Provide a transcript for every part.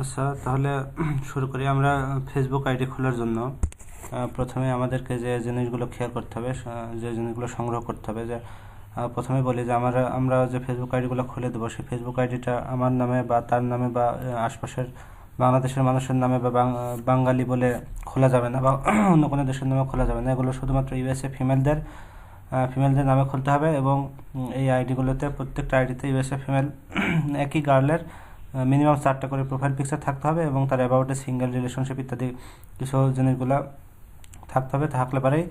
আচ্ছা তাহলে শুরু করি আমরা ফেসবুক আইডি খোলার জন্য। প্রথমে আমাদেরকে যে জিনিসগুলো খেয়াল করতে হবে যে জিনিসগুলো সংগ্রহ করতে হবে, যে প্রথমে বলি যে আমরা আমরা যে ফেসবুক আইডিগুলো খুলে দেবো, সেই ফেসবুক আইডিটা আমার নামে বা তার নামে বা আশপাশের বাংলাদেশের মানুষের নামে বা বাঙালি বলে খোলা যাবে না বা অন্য কোনো দেশের নামে খোলা যাবে না। এগুলো শুধুমাত্র ইউএসএ ফিমেলদের ফিমেলদের নামে খুলতে হবে এবং এই আইডিগুলোতে প্রত্যেকটা আইডিতে ইউএসএ ফিমেল একই গার্লের মিনিমাম চারটা করে প্রোফাইল পিকচার থাকতে হবে এবং তার অ্যাবাউটে সিঙ্গেল রিলেশনশিপ ইত্যাদি কিছু জিনিসগুলো থাকতে হবে। থাকলে পরেই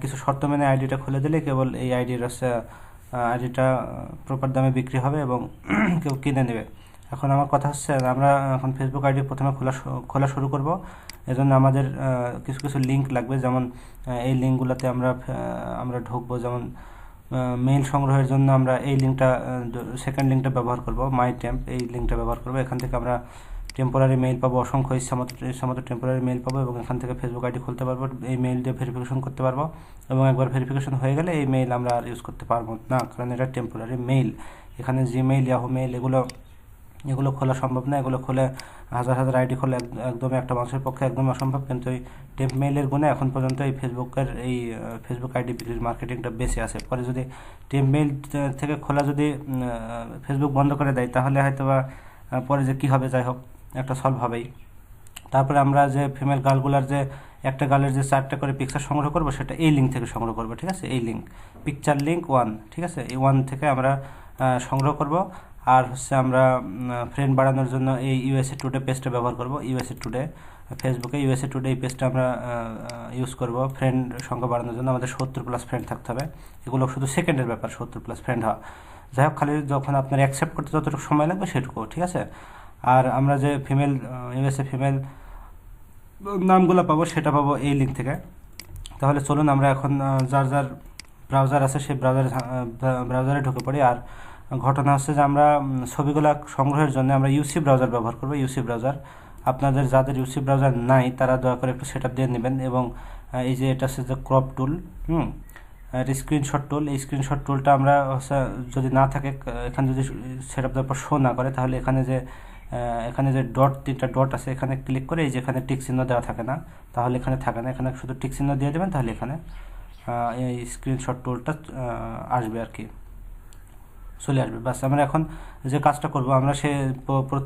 কিছু শর্ত মেনে আইডিটা খুলে দিলে কেবল এই আইডির হচ্ছে আইডিটা প্রপার দামে বিক্রি হবে এবং কেউ কিনে নেবে। এখন আমার কথা হচ্ছে, আমরা এখন ফেসবুক আইডি প্রথমে খোলা খোলা শুরু করব। এজন্য আমাদের কিছু কিছু লিঙ্ক লাগবে। যেমন এই লিঙ্কগুলোতে আমরা আমরা ঢুকবো। যেমন মেইল সংগ্রহের জন্য আমরা এই লিঙ্কটা সেকেন্ড লিঙ্কটা ব্যবহার করব মাই টেম্প এই লিঙ্কটা ব্যবহার করব। এখান থেকে আমরা টেম্পোরারি মেইল পাবো, অসংখ্য ইচ্ছামতো টেম্পোরারি মেইল পাবো এবং এখান থেকে ফেসবুক আইডি খুলতে পারব, এই মেইল দিয়ে ভেরিফিকেশন করতে পারব এবং একবার ভেরিফিকেশন হয়ে গেলে এই মেইল আমরা আর ইউজ করতে পারব না, কারণ এটা টেম্পোরারি মেইল এখানে জিমেইল ইয়াহু মেইল এগুলো এগুলো খোলা সম্ভব না, এগুলো খুলে হাজার হাজার আইডি খোলা এক- একদমই একটা মানুষের পক্ষে একদম অসম্ভব। কিন্তু এই টেম্প মেইলের গুণে এখন পর্যন্ত এই ফেসবুকের এই ফেসবুক আইডি বিক্রির মার্কেটিংটা বেশি আছে। পরে যদি টেম্প মেইল থেকে খোলা যদি ফেসবুক বন্ধ করে দেয়, তাহলে হয়তো বা পরে যে কী হবে, যাই হোক, একটা সলভ হবেই। তারপরে আমরা যে ফিমেল গার্লগুলার যে, একটা গার্লের যে চারটা করে পিকচার সংগ্রহ করব, সেটা এই লিঙ্ক থেকে সংগ্রহ করব, ঠিক আছে? এই লিঙ্ক পিকচার লিঙ্ক ওয়ান ঠিক আছে? এই ওয়ান থেকে আমরা সংগ্রহ করব। আর হচ্ছে আমরা ফ্রেন্ড বাড়ানোর জন্য এই ইউএসএ টুডে পেজটা ব্যবহার করব। ইউএসএ টুডে ফেসবুকে ইউএসএ টুডে এই পেজটা আমরা ইউজ করব। ফ্রেন্ড সংখ্যা বাড়ানোর জন্য আমাদের সত্তর প্লাস ফ্রেন্ড থাকতে হবে। এগুলো শুধু সেকেন্ডের ব্যাপার, সত্তর প্লাস ফ্রেন্ড হওয়া। যাই হোক খালি যখন আপনার অ্যাকসেপ্ট করতে যতটুকু সময় লাগবে সেটুকু, ঠিক আছে? আর আমরা যে ফিমেল ইউএসএ ফিমেল নামগুলো পাবো সেটা পাবো এই লিঙ্ক থেকে। তাহলে চলুন আমরা এখন যার যার ব্রাউজার আছে সেই ব্রাউজারে ব্রাউজারে ঢুকে পড়ি। আর ঘটনা হচ্ছে যে আমরা ছবিগুলো সংগ্রহের জন্য আমরা ইউসি ব্রাউজার ব্যবহার করব ইউসি ব্রাউজার আপনাদের যাদের ইউসি ব্রাউজার নাই, তারা দয়া করে একটু সেট দিয়ে নেবেন এবং এই যে এটা হচ্ছে যে ক্রপ টুল হুম? স্ক্রিনশট টুল এই স্ক্রিনশট টুলটা আমরা হচ্ছে, যদি না থাকে এখানে যদি সেট আপ দেওয়ার পর শো না করে, তাহলে এখানে যে এখানে যে ডট তিনটা ডট আছে, এখানে ক্লিক করে এই যে এখানে টিক চিহ্ন দেওয়া থাকে না, তাহলে এখানে থাকে না। এখানে শুধু টিক চিহ্ন দিয়ে দেবেন, তাহলে এখানে এই স্ক্রিনশট টুলটা আসবে আর কি। চলে আসবে। বাস আমরা এখন যে কাজটা করব, আমরা সে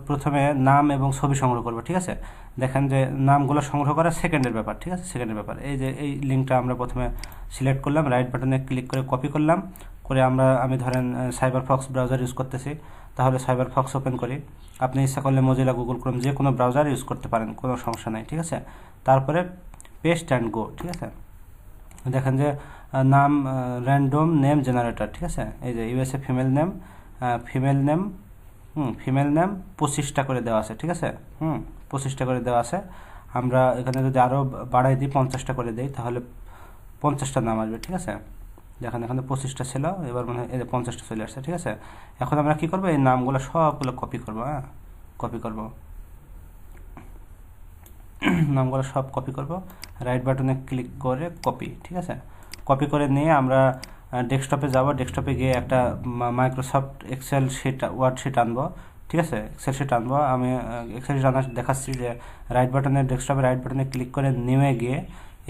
প্রথমে নাম এবং ছবি সংগ্রহ করব, ঠিক আছে? দেখেন যে নামগুলো সংগ্রহ করা সেকেন্ডের ব্যাপার, ঠিক আছে? সেকেন্ডের ব্যাপার। এই যে এই লিঙ্কটা আমরা প্রথমে সিলেক্ট করলাম রাইট বাটনে ক্লিক করে কপি করলাম। করে আমরা, আমি ধরেন সাইবার ফক্স ব্রাউজার ইউজ করতেছি। তাহলে সাইবার ফক্স ওপেন করি। আপনি ইচ্ছা করলে মজিলা গুগল ক্রোম যে কোনো ব্রাউজার ইউজ করতে পারেন, কোনো সমস্যা নাই, ঠিক আছে? তারপরে পেস্ট অ্যান্ড গো ঠিক আছে? দেখেন যে নাম র্যান্ডম নেম জেনারেটর ঠিক আছে? এই যে USA female name female name hmm female name পঁচিশটা করে দেওয়া আছে, ঠিক আছে? হুম, পঁচিশটা করে দেওয়া আছে। আমরা এখানে যদি আরও বাড়াই দিই, পঞ্চাশটা করে দিই, তাহলে পঞ্চাশটা নাম আসবে, ঠিক আছে? দেখেন, এখানে পঁচিশটা ছিল, এবার মনে এই যে পঞ্চাশটা চলে আসছে, ঠিক আছে? এখন আমরা কি করব? এই নামগুলো সবগুলো কপি করব হ্যাঁ? কপি করব। নামগুলো সব কপি করব। রাইট বাটনে ক্লিক করে কপি ঠিক আছে? কপি করে নিয়ে আমরা ডেস্কটপে যাব। ডেস্কটপে গিয়ে একটা Microsoft Excel sheet Word sheet আনব। ঠিক আছে? এক্সেল শিট আনব। আমি এক্সেল শিট আনার দেখাচ্ছি যে রাইট বাটনে ডেস্কটপে রাইট বাটনে ক্লিক করে নেমে গিয়ে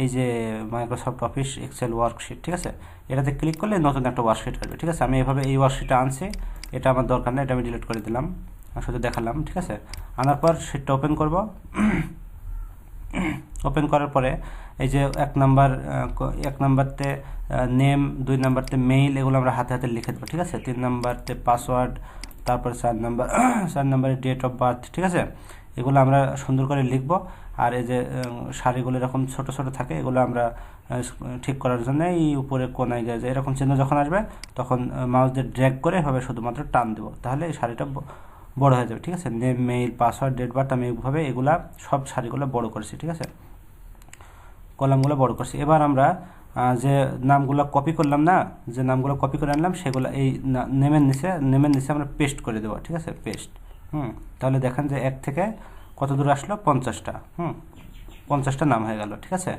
এই যে মাইক্রোসফট অফিস এক্সেল ওয়ার্কশিট ঠিক আছে? এটাতে ক্লিক করলে নতুন একটা ওয়ার্কশিট আসবে, ঠিক আছে? আমি এভাবে এই ওয়ার্কশিটটা আনছি। এটা আমার দরকার নেই, এটা আমি ডিলিট করে দিলাম। শুধু দেখালাম, ঠিক আছে? আনার পর শিটটা ওপেন করব। ওপেন করার পরে এই যে এক নাম্বার এক নাম্বারতে নেম দুই নাম্বারতে মেইল এগুলো আমরা হাতে হাতে লিখে দেবো, ঠিক আছে? তিন নাম্বারতে পাসওয়ার্ড তারপর চার নাম্বার, চার নাম্বারে ডেট অফ বার্থ ঠিক আছে? এগুলো আমরা সুন্দর করে লিখব। আর এই যে শাড়িগুলো এরকম ছোট ছোট থাকে, এগুলো আমরা ঠিক করার জন্য এই উপরে কোনায় যে এরকম চিহ্ন যখন আসবে, তখন মাউস দিয়ে ড্র্যাগ করে এভাবে শুধুমাত্র টান দেবো। তাহলে এই শাড়িটা বড় হয়ে যাবে, ঠিক আছে? Name mail password date birth আমি এইভাবে এগুলা সব শাড়িগুলো বড় করেছি, ঠিক আছে? কলামগুলো বড় করছি। এবার আমরা যে নামগুলো কপি করলাম না, যে নামগুলো কপি করে আনলাম, সেগুলো এই নেমের নিচে নেমের নিচে আমরা পেস্ট করে দেবো, ঠিক আছে? Paste hmm? তাহলে দেখেন যে এক থেকে কত দূর আসলো? পঞ্চাশটা, হুম? পঞ্চাশটা নাম হয়ে গেল, ঠিক আছে?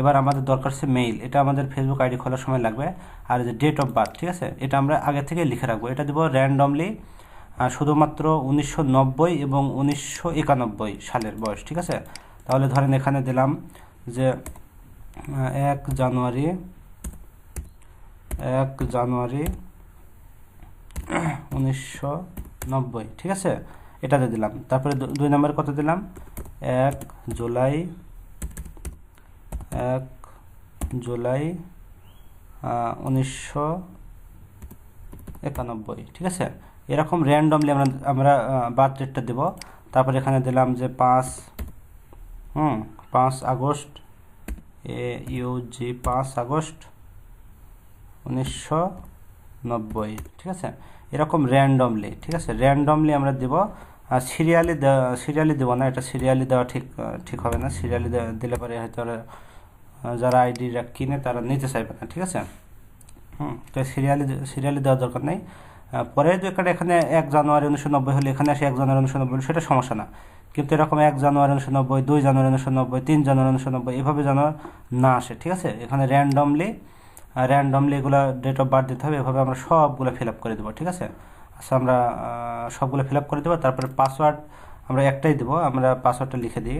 এবার আমাদের দরকার হচ্ছে মেইল এটা আমাদের ফেসবুক আইডি খোলার সময় লাগবে, আর যে ডেট অফ বার্থ ঠিক আছে? এটা আমরা আগে থেকে লিখে রাখব। এটা দেবো র্যান্ডমলি শুধুমাত্র উনিশশো নব্বই এবং উনিশশো একানব্বই সালের বয়স, ঠিক আছে? তাহলে ধরেন এখানে দিলাম যে এক জানুয়ারি এক জানুয়ারি উনিশশো নব্বই, ঠিক আছে? এটাতে দিলাম। তারপরে দুই নম্বরে কত দিলাম? এক জুলাই এক জুলাই উনিশশো একানব্বই, ঠিক আছে? এরকম র্যান্ডমলি আমরা আমরা বার্থ ডেটটা দেব। তারপর এখানে দিলাম যে পাঁচ, হুম, পাঁচ আগস্ট ইউ জি পাঁচ আগস্ট উনিশশো নব্বই, ঠিক আছে? এরকম র্যান্ডমলি ঠিক আছে? র্যান্ডমলি আমরা দেব সিরিয়ালি সিরিয়ালি দেবো না, এটা সিরিয়ালি দেওয়া ঠিক ঠিক হবে না। সিরিয়ালি দিলে পরে হয়তো যারা আইডিটা কিনে তারা নিতে চাইবে না, ঠিক আছে? হুম, তো সিরিয়ালি সিরিয়ালি দেওয়ার দরকার নেই। পরে যে একটা এখানে এক জানুয়ারি উনিশশো নব্বই হলে এখানে আসে এক জানুয়ারি উনিশশো নব্বই সেটা সমস্যা না। কিন্তু এরকম এক জানুয়ারি উনিশশো নব্বই, দুই জানুয়ারি উনিশশো নব্বই, তিন জানুয়ারি উনিশশো নব্বই, এভাবে যেন না আসে, ঠিক আছে? এখানে র্যান্ডমলি র্যান্ডমলি এগুলো ডেট অফ বার্থ দিতে হবে, এভাবে আমরা সবগুলো ফিল আপ করে দেবো, ঠিক আছে? আচ্ছা আমরা সবগুলো ফিল আপ করে দেবো, তারপরে পাসওয়ার্ড আমরা একটাই দেবো, আমরা পাসওয়ার্ডটা লিখে দিই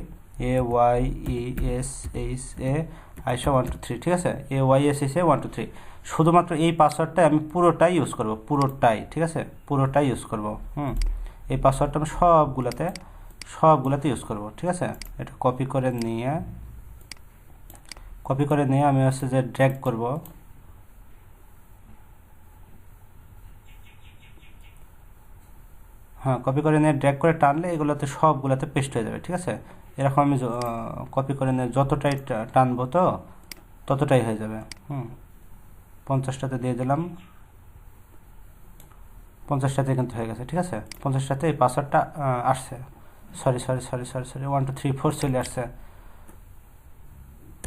A Y E S H A Aisha one two three ঠিক আছে? A Y S H A one two three শুধুমাত্র এই পাসওয়ার্ডটাই আমি পুরোটাই ইউজ করব, পুরোটাই, ঠিক আছে? পুরোটাই ইউজ করব, হুম? এই পাসওয়ার্ডটা আমি সবগুলোতে সবগুলোতে ইউজ করব, ঠিক আছে? এটা কপি করে নিয়ে কপি করে নিয়ে আমি হচ্ছে যে ড্র্যাগ করব। হ্যাঁ কপি করে নিয়ে ড্র্যাগ করে টানলে এগুলোতে সবগুলোতে পেস্ট হয়ে যাবে, ঠিক আছে? এরকম আমি কপি করে নিয়ে যতটাই টানবো তো, ততটাই হয়ে যাবে। হুম, পঞ্চাশটাতে দিয়ে দিলাম। পঞ্চাশটাতে কিন্তু হয়ে গেছে, ঠিক আছে? পঞ্চাশটাতে এই পাসওয়ার্ডটা আসছে। Sorry sorry sorry sorry sorry one two three four চলে আসছে।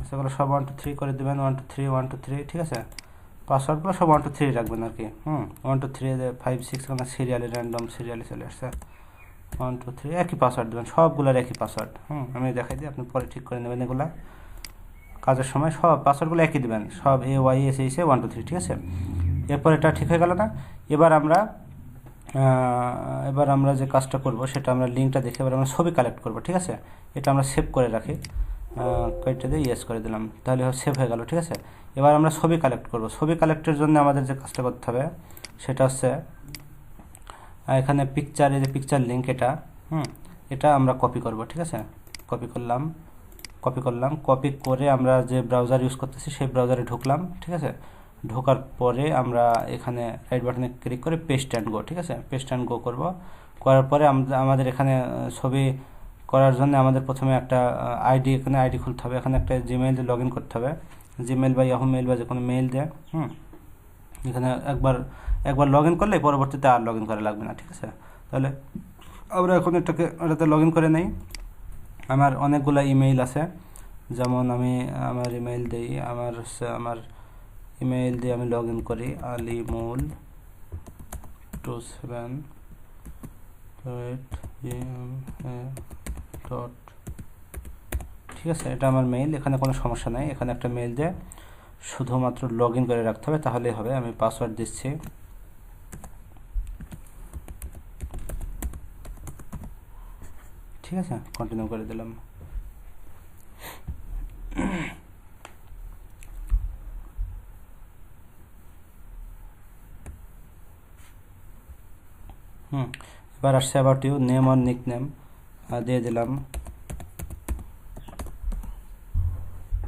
সেগুলো সব ওয়ান টু থ্রি করে দেবেন। One two three one two three ঠিক আছে? পাসওয়ার্ডগুলো সব ওয়ান টু থ্রি রাখবেন আর কি হুম one two three five six মানে সিরিয়ালি র্যান্ডম সিরিয়ালে চলে আসছে। ওয়ান টু থ্রি একই পাসওয়ার্ড দেবেন। সবগুলোর একই পাসওয়ার্ড হুম? আমি দেখাই দিই, আপনি পরে ঠিক করে নেবেন এগুলা। কাজের সময় সব পাসওয়ার্ডগুলো একই দেবেন। সব A Y S H A one two three ঠিক আছে? এরপর এটা ঠিক হয়ে গেল না? এবার আমরা এবার আমরা যে কাজটা করব, সেটা আমরা লিঙ্কটা দেখে এবার আমরা ছবি কালেক্ট করব, ঠিক আছে? এটা আমরা সেভ করে রাখি। কয়েকটা দিয়ে ইয়েস করে দিলাম, তাহলে সেভ হয়ে গেল, ঠিক আছে? এবার আমরা ছবি কালেক্ট করব। ছবি কালেক্টের জন্য আমাদের যে কাজটা করতে হবে, সেটা হচ্ছে এখানে পিকচার এই যে পিকচার লিঙ্ক এটা, হুম, এটা আমরা কপি করব, ঠিক আছে? কপি করলাম কপি করলাম কপি করে আমরা যে ব্রাউজার ইউজ করতেছি, সেই ব্রাউজারে ঢুকলাম, ঠিক আছে? ঢোকার পরে আমরা এখানে রাইট বাটনে ক্লিক করে পেস্ট অ্যান্ড গো ঠিক আছে? পেস্ট অ্যান্ড গো করব। করার পরে আমাদের এখানে ছবি করার জন্য আমাদের প্রথমে একটা আইডি এখানে আইডি খুলতে হবে। এখানে একটা জিমেইল লগ ইন করতে হবে। জিমেইল বা ইয়াহু মেইল বা যে কোনো মেইল দেয়, হুম? এখানে একবার একবার লগ ইন করলে পরবর্তীতে আর লগ ইন করা লাগবে না, ঠিক আছে? তাহলে আমরা এখন এটাকে, এটাতে লগ ইন করে নেই। আমার অনেকগুলো ইমেইল আছে। যেমন আমি আমার ইমেইল দিই, আমার আমার ইমেইল দিয়ে আমি লগ ইন করি আলিমুল টু সেভেন ডট ঠিক আছে, এটা আমার মেইল এখানে কোনো সমস্যা নাই। এখানে একটা মেইল দিয়ে শুধুমাত্র লগ ইন করে রাখতে হবে, তাহলেই হবে। আমি পাসওয়ার্ড দিচ্ছি। ঠিক আছে কন্টিনিউ করে দিলাম। হুম। এবার আসছে about you name or nick name দিয়ে দিলাম।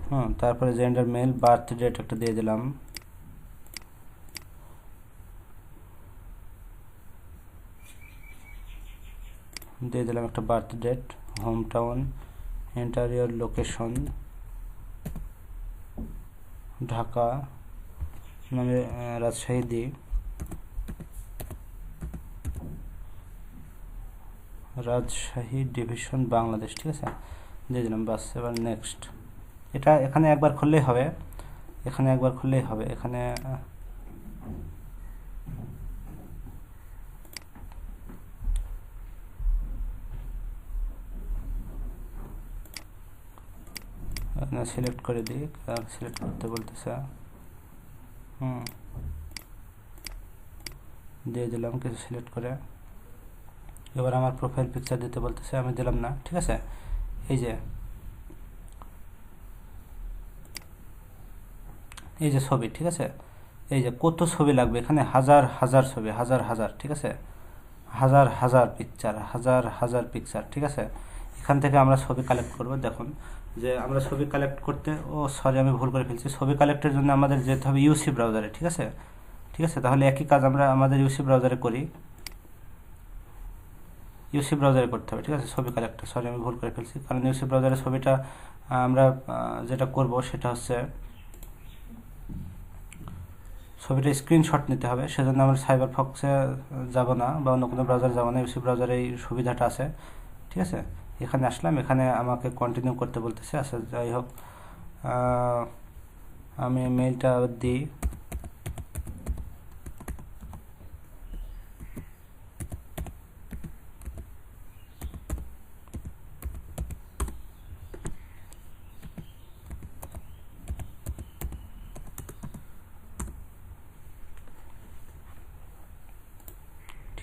হুম, তারপরে জেন্ডার মেল বার্থ ডেট একটা দিয়ে দিলাম। দিয়ে দিলাম একটা birth date home town interior location Dhaka Rajshahi দিই রাজশাহী ডিভিশন বাংলাদেশ, ঠিক আছে? দিয়ে দিলাম, বাস, এবার নেক্সট এটা এখানে একবার খুললেই হবে। এখানে একবার খুললেই হবে। এখানে সিলেক্ট করে দিই। সিলেক্ট করতে বলতেছে? হুম। দিয়ে দিলাম কিছু সিলেক্ট করে। এবার আমার প্রোফাইল পিকচার দিতে বলতেছে, আমি দিলাম না, ঠিক আছে? এই যে এই যে ছবি, ঠিক আছে? এই যে কত ছবি লাগবে এখানে? হাজার হাজার ছবি, হাজার হাজার, ঠিক আছে? হাজার হাজার পিকচার হাজার হাজার পিকচার ঠিক আছে? এখান থেকে আমরা ছবি কালেক্ট করব, দেখুন। যে আমরা ছবি কালেক্ট করতে, ও সরি আমি ভুল করে ফেলছি। ছবি কালেক্টের জন্য আমাদের যেতে হবে ইউসি ব্রাউজারে ঠিক আছে? ঠিক আছে? তাহলে একই কাজ আমরা আমাদের ইউসি ব্রাউজারে করি। ইউসি ব্রাউজারে করতে হবে, ঠিক আছে? ছবি কালেক্টর সরি আমি ভুল করে ফেলছি। কারণ ইউসি ব্রাউজারে ছবিটা আমরা যেটা করব সেটা হচ্ছে ছবিটা স্ক্রিনশট নিতে হবে। সেজন্য আমরা সাইবার ফক্সে যাব না বা অন্য কোনো ব্রাউজার যাব না। ইউসি ব্রাউজারে এই সুবিধাটা আছে, ঠিক আছে? এখানে আসলাম, এখানে আমাকে কন্টিনিউ করতে বলতেছে। আচ্ছা যাই হোক আমি মেইলটা দিই।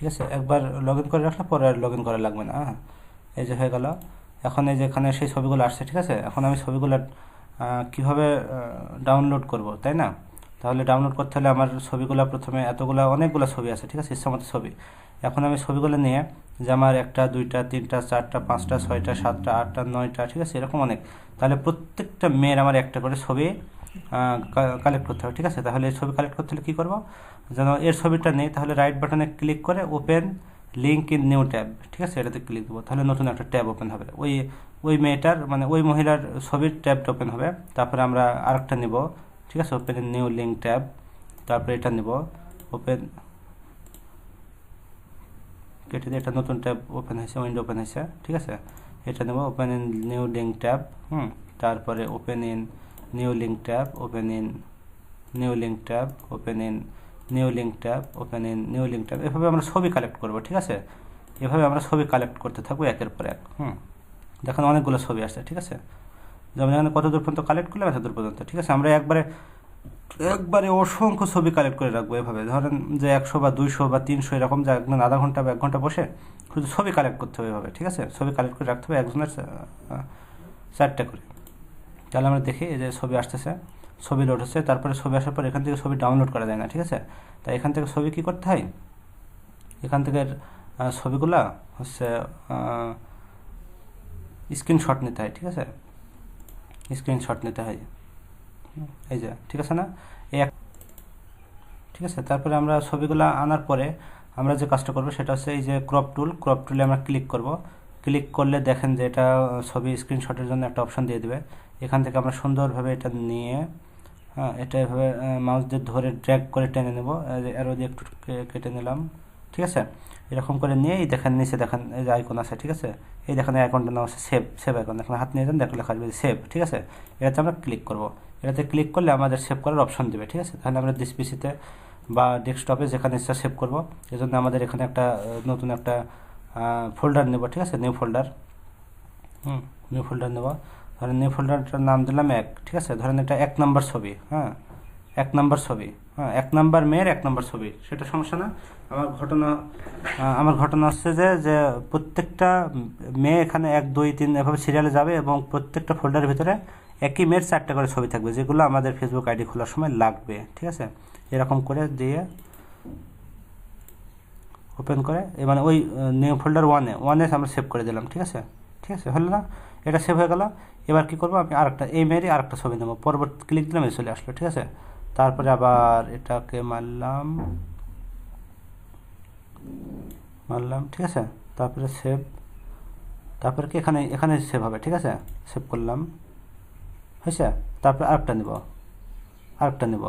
ঠিক আছে, একবার লগ ইন করে রাখলে পরে আর লগ ইন করা লাগবে না হ্যাঁ? এই যে হয়ে গেল। এখন এই যে এখানে সেই ছবিগুলো আসছে, ঠিক আছে? এখন আমি ছবিগুলো কীভাবে ডাউনলোড করব, তাই না? তাহলে ডাউনলোড করতে হলে আমার ছবিগুলো প্রথমে এতগুলো, অনেকগুলো ছবি আছে, ঠিক আছে? ইচ্ছামতো ছবি। এখন আমি ছবিগুলো নিয়ে, যে আমার একটা, দুইটা, তিনটা, চারটা, পাঁচটা, ছয়টা, সাতটা, আটটা, নয়টা, ঠিক আছে? এরকম অনেক। তাহলে প্রত্যেকটা মেয়ের আমার একটা করে ছবি কালেক্ট করতে হবে, ঠিক আছে? তাহলে ছবি কালেক্ট করতে হলে কী করব? যেন এর ছবিটা নেই, তাহলে রাইট বাটনে ক্লিক করে open link in new tab ঠিক আছে? এটাতে ক্লিক দেবো। তাহলে নতুন একটা ট্যাব ওপেন হবে। ওই ওই মেয়েটার মানে ওই মহিলার ছবির ট্যাবটা ওপেন হবে। তারপরে আমরা আরেকটা নিব, ঠিক আছে? Open in new link tab তারপরে এটা নিব। ওপেন কেটে দিয়ে একটা নতুন ট্যাব ওপেন হয়েছে উইন্ডো ওপেন হয়েছে, ঠিক আছে? এটা নেব open in new link tab hmm? তারপরে open in new link tab open in new link tab open in new link tab open in new link tab এভাবে আমরা ছবি কালেক্ট করব, ঠিক আছে? এভাবে আমরা ছবি কালেক্ট করতে থাকব একের পর এক, হুম? দেখুন অনেকগুলো ছবি আসছে, ঠিক আছে? যেমন এখানে কত দূর পর্যন্ত কালেক্ট করলাম, এত দূর পর্যন্ত, ঠিক আছে? আমরা একবারে একবারে অসংখ্য ছবি কালেক্ট করে রাখব এভাবে। ধরেন যে একশো বা দুইশো বা তিনশো এরকম যা একদিন আধা ঘণ্টা বা এক ঘণ্টা বসে, শুধু ছবি কালেক্ট করতে হবে এভাবে, ঠিক আছে? ছবি কালেক্ট করে রাখতে হবে একজনের চারটে করে। তাহলে আমরা দেখি এই যে ছবি আসতেছে, ছবি লোড হচ্ছে, তারপরে ছবি আসার পর এখান থেকে ছবি ডাউনলোড করা যায় না, ঠিক আছে? তাই এখান থেকে ছবি কি করতে হয়? এখান থেকে ছবিগুলা হচ্ছে স্ক্রিনশট নিতে হয়, ঠিক আছে? স্ক্রিনশট নিতে হয়। এই যে, ঠিক আছে না? এক ঠিক আছে, তারপরে আমরা ছবিগুলো আনার পরে আমরা যে কাজটা করব সেটা হচ্ছে এই যে ক্রপ টুল ক্রপ টুলে আমরা ক্লিক করব। ক্লিক করলে দেখেন যে এটা ছবি স্ক্রিনশটের জন্য একটা অপশন দিয়ে দেবে। এখান থেকে আমরা সুন্দরভাবে এটা নিয়ে হ্যাঁ এটা এভাবে মাউস দিয়ে ধরে ড্র্যাগ করে টেনে নেব। অ্যারো দিয়ে একটু কেটে নিলাম। ঠিক আছে? এরকম করে নিয়ে এই দেখেন, নিচে দেখেন এই যে আইকন আছে, ঠিক আছে? এই দেখেন আইকনটা নাম আছে সেভ সেভ আইকন দেখেন, হাত নিয়ে যান, দেখলে লেখা আসবে সেভ ঠিক আছে? এটাতে আমরা ক্লিক করব। এটাতে ক্লিক করলে আমাদের সেভ করার অপশন দেবে, ঠিক আছে? তাহলে আমরা ডিস পিসিতে বা ডেস্কটপে যেখানে ইচ্ছা সেভ করব। এজন্য আমাদের এখানে একটা নতুন একটা ফোল্ডার নেব, ঠিক আছে? New folder hmm new folder নেব। ধরেন নিউ ফোল্ডারটার নাম দিলাম এক, ঠিক আছে? ধরেন এটা এক নাম্বার ছবি হ্যাঁ? এক নাম্বার ছবি হ্যাঁ? এক নাম্বার মেয়ের এক নাম্বার ছবি, সেটা সমস্যা না। আমার ঘটনা আমার ঘটনা হচ্ছে যে যে প্রত্যেকটা মেয়ে এখানে এক, দুই, তিন এভাবে সিরিয়ালে যাবে এবং প্রত্যেকটা ফোল্ডারের ভিতরে একই মেয়ের চারটা করে ছবি থাকবে, যেগুলো আমাদের ফেসবুক আইডি খোলার সময় লাগবে, ঠিক আছে? এরকম করে দিয়ে ওপেন করে মানে ওই নিউ ফোল্ডার ওয়ানে ওয়ানে আমরা সেভ করে দিলাম, ঠিক আছে? ঠিক আছে? হলো না? এটা সেভ হয়ে গেল। এবার কি করব আমি আরেকটা, এই মেয়েরই আরেকটা ছবি নেব। পরবর্তী ক্লিক দিলাম এই চলে আসলো, ঠিক আছে? তারপরে আবার এটাকে মারলাম। মারলাম, ঠিক আছে? তারপরে সেভ তারপরে কি এখানে এখানে সেভ হবে, ঠিক আছে? সেভ করলাম। হয়েছে? তারপরে আরেকটা নেব। আরেকটা নেব।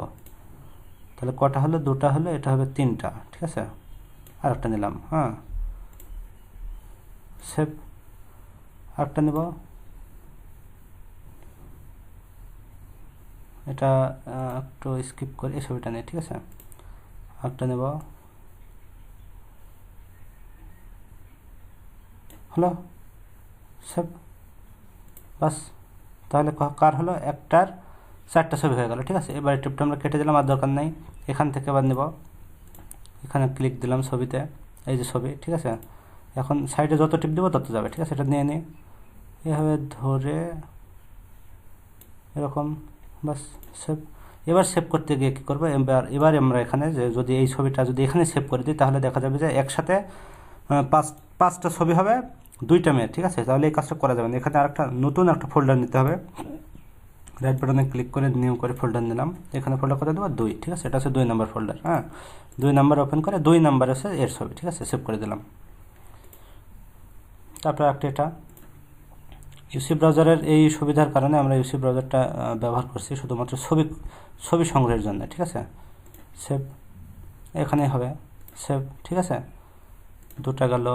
তাহলে কটা হলো? দুটা হলো, এটা হবে তিনটা, ঠিক আছে? আরেকটা নিলাম হ্যাঁ? সেভ আরেকটা নেব। এটা একটু স্কিপ করি এই ছবিটা নেই ঠিক আছে? আরেকটা নেব। হলো? সেভ বাস। তাহলে কার হলো? একটার চারটা ছবি হয়ে গেল, ঠিক আছে? এবার টিপটা আমরা কেটে দিলাম, আর দরকার নেই। এখান থেকে আবার নেব। এখানে ক্লিক দিলাম ছবিতে, এই যে ছবি, ঠিক আছে? এখন সাইডে যত টিপ দেবো, তত যাবে, ঠিক আছে? এটা নিয়ে নিই এভাবে ধরে, এরকম। বাস সেভ এবার সেভ করতে গিয়ে কী করব? এবার এবার আমরা এখানে যে যদি এই ছবিটা যদি এখানে সেভ করে দিই, তাহলে দেখা যাবে যে একসাথে পাঁচ, পাঁচটা ছবি হবে, দুইটা মেয়ে ঠিক আছে? তাহলে এই কাজটা করা যাবে না। এখানে আরেকটা নতুন একটা ফোল্ডার নিতে হবে। রাইট বাটনে ক্লিক করে নিউ করে ফোল্ডার নিলাম। এখানে ফোল্ডার করে দেবো? দুই, ঠিক আছে? এটা হচ্ছে দুই নাম্বার ফোল্ডার হ্যাঁ? দুই নাম্বার ওপেন করে দুই নাম্বার আছে এর ছবি, ঠিক আছে? সেভ করে দিলাম। তারপর একটা এটা ইউসি ব্রাউজারের এই সুবিধার কারণে আমরা ইউসি ব্রাউজারটা ব্যবহার করছি শুধুমাত্র ছবি ছবি সংগ্রহের জন্য, ঠিক আছে? সেভ এখানে হবে। সেভ, ঠিক আছে? দুটা গেল।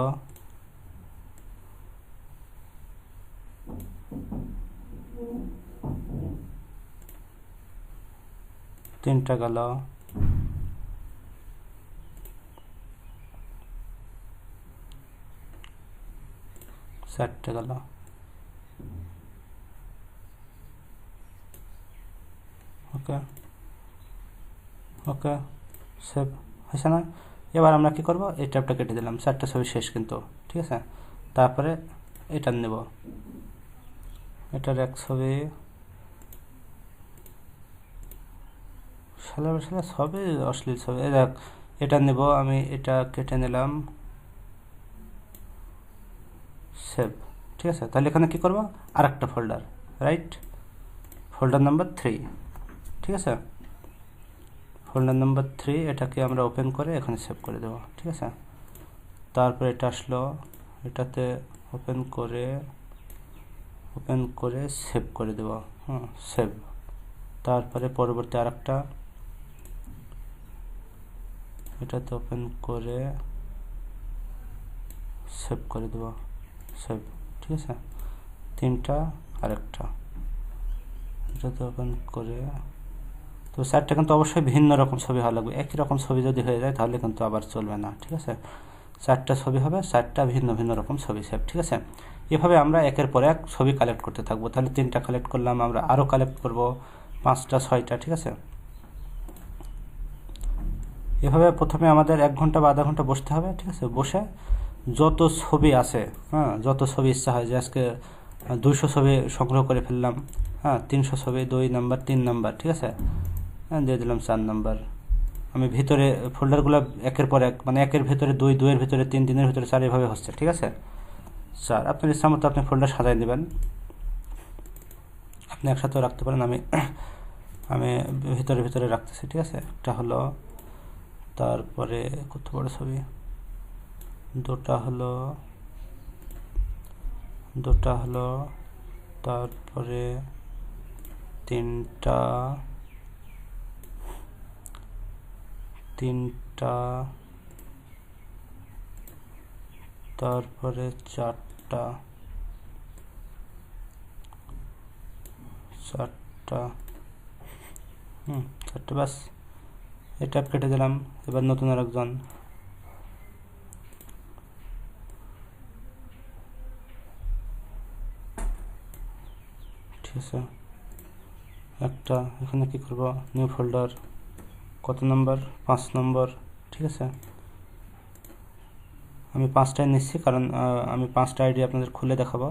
তিনটা গেল। চারটে গেল। ওকে ওকে সেভ হয়েছে না এবার আমরা কি করব এই ট্যাবটা কেটে দিলাম চারটে ছবি শেষ কিন্তু ঠিক আছে তারপরে এটা নেব এটার এক ছবি সালা সালা সবই অশ্লীল ছবি দেখ এটা নেব আমি এটা কেটে নিলাম সেভ ঠিক আছে তাহলে এখানে কি করব আর একটা folder right folder number three ঠিক আছে? ফোল্ডার নাম্বার থ্রি এটাকে আমরা ওপেন করে এখানে সেভ করে দেবো, ঠিক আছে? তারপর এটা আসলো, এটাতে ওপেন করে ওপেন করে সেভ করে দেবো, হুম সেভ তারপরে পরবর্তী আরেকটা, এটাতে ওপেন করে সেভ করে দেবো সেভ ঠিক আছে? তিনটা আরেকটা, এটাতে ওপেন করে তো চারটা কিন্তু অবশ্যই ভিন্ন রকম ছবি হওয়া লাগবে। একই রকম ছবি যদি হয়ে যায় তাহলে কিন্তু আবার চলবে না, ঠিক আছে? চারটা ছবি হবে চারটা ভিন্ন ভিন্ন রকম ছবি সেভ, ঠিক আছে? এভাবে আমরা একের পর এক ছবি কালেক্ট করতে থাকব। তাহলে তিনটা কালেক্ট করলাম, আমরা আরও কালেক্ট করব, পাঁচটা, ছয়টা, ঠিক আছে? এভাবে প্রথমে আমাদের এক ঘণ্টা বা আধা ঘণ্টা বসতে হবে, ঠিক আছে? বসে যত ছবি আছে হ্যাঁ যত ছবি ইচ্ছা হয়, যে আজকে দুইশো ছবি সংগ্রহ করে ফেললাম হ্যাঁ তিনশো ছবি, দুই নাম্বার, তিন নাম্বার, ঠিক আছে? দিয়ে দিলাম চার নাম্বার আমি ভিতরে ফোল্ডারগুলো একের পর এক মানে একের ভিতরে দুই, দুইয়ের ভিতরে তিন, তিনের ভিতরে চার এভাবে হচ্ছে, ঠিক আছে? স্যার, আপনার ইচ্ছা মতো আপনি ফোল্ডার সাজাই দেবেন। আপনি একসাথেও রাখতে পারেন, আমি আমি ভিতরে ভিতরে রাখতেছি, ঠিক আছে? একটা হলো, তারপরে কত বড় ছবি? দুটা হলো দুটা হলো, তারপরে তিনটা তিনটা, তারপরে চারটা চারটা, হুম, চারটে বাস এটা কেটে দিলাম, এবার নতুন আরেকজন ঠিক আছে। একটা, এখানে কি করব? নিউ ফোল্ডার কত নম্বর? পাঁচ নম্বর। ঠিক আছে? আমি পাঁচটায় নিচ্ছি কারণ আমি পাঁচটা আইডি আপনাদের খুলে দেখাবো।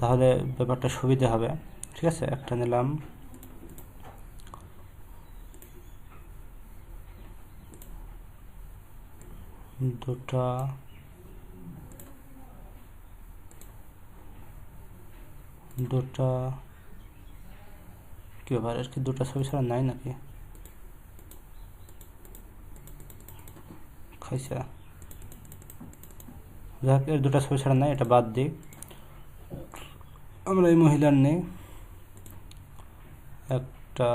তাহলে ব্যাপারটা সুবিধে হবে। ঠিক আছে? একটা নিলাম। দুটা। দুটা। কি ব্যাপার? এর কি দুটা ছবি ছাড়া নাই নাকি? খাইছা যাক এর দুটা ছবি ছাড়া নাই, এটা বাদ দিই। আমরা এই মহিলার নেই। একটা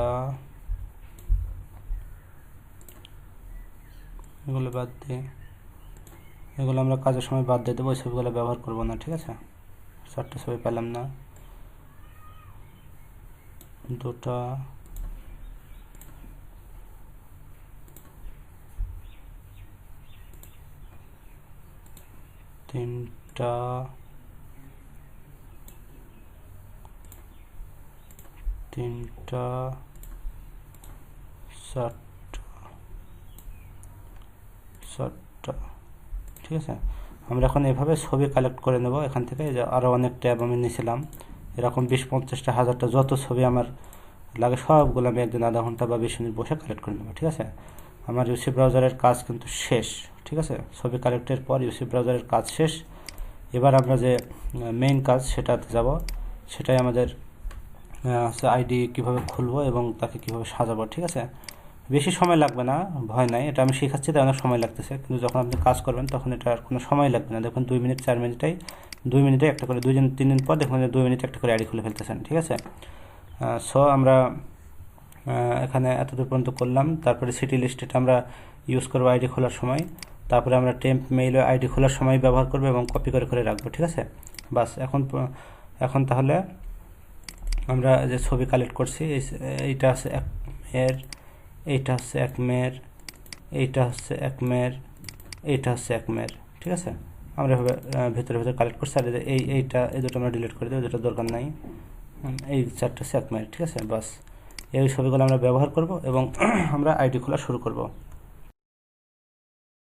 এগুলো বাদ দিই। এগুলো আমরা কাজের সময় বাদ দিয়ে দেবো ওই ছবিগুলো ব্যবহার করব না, ঠিক আছে? চারটে ছবি পেলাম না। দুটা তিনটা তিনটা চারটা চারটা। ঠিক আছে? আমরা এখন এভাবে ছবি কালেক্ট করে নেব। এখান থেকে আরও অনেক ট্যাব আমি নিয়েছিলাম। এরকম বিশ পঞ্চাশটা, হাজারটা যত ছবি আমার লাগে, সবগুলো আমি একদিন আধা ঘণ্টা বা বিশ মিনিট বসে কালেক্ট করে নেব। ঠিক আছে? আমার ইউসি ব্রাউজারের কাজ কিন্তু শেষ, ঠিক আছে? ছবি কালেক্টের পর ইউসি ব্রাউজারের কাজ শেষ। এবার আমরা যে মেইন কাজ সেটাতে যাব। সেটাই আমাদের আইডি কীভাবে খুলবো এবং তাকে কীভাবে সাজাবো, ঠিক আছে? বেশি সময় লাগবে না, ভয় নাই। এটা আমি শেখাচ্ছি, তাই অনেক সময় লাগতেছে। কিন্তু যখন আপনি কাজ করবেন, তখন এটা আর কোনো সময় লাগবে না। দেখুন, দুই মিনিট, চার মিনিটেই, দুই মিনিটে একটা করে, দুই দিন, তিন দিন পর দেখুন দুই মিনিটে একটা করে আইডি খুলে ফেলতেছেন, ঠিক আছে? সো আমরা এখানে এতদূর পর্যন্ত করলাম। তারপরে সিটি লিস্টেটা আমরা ইউজ করব আইডি খোলার সময়। তারপরে আমরা টেম্প মেইল আইডি খোলার সময় ব্যবহার করব এবং কপি করে করে রাখব, ঠিক আছে? বাস, এখন এখন তাহলে আমরা যে ছবি কালেক্ট করছি, এই- এইটা হচ্ছে এক মেয়ের, এইটা হচ্ছে এক মেয়ের, এইটা হচ্ছে এক মেয়ের, এইটা হচ্ছে এক মেয়ের, ঠিক আছে? আমরা এভাবে ভেতরে ভেতরে কালেক্ট করছি। আর এই এই, এইটা, এই দুটো আমরা ডিলিট করে দেবো যেটা দরকার নাই। এই চারটা হচ্ছে এক মেয়ের, ঠিক আছে? বাস। এই ছবিগুলো আমরা ব্যবহার করব এবং আমরা আইডি খোলা শুরু করব।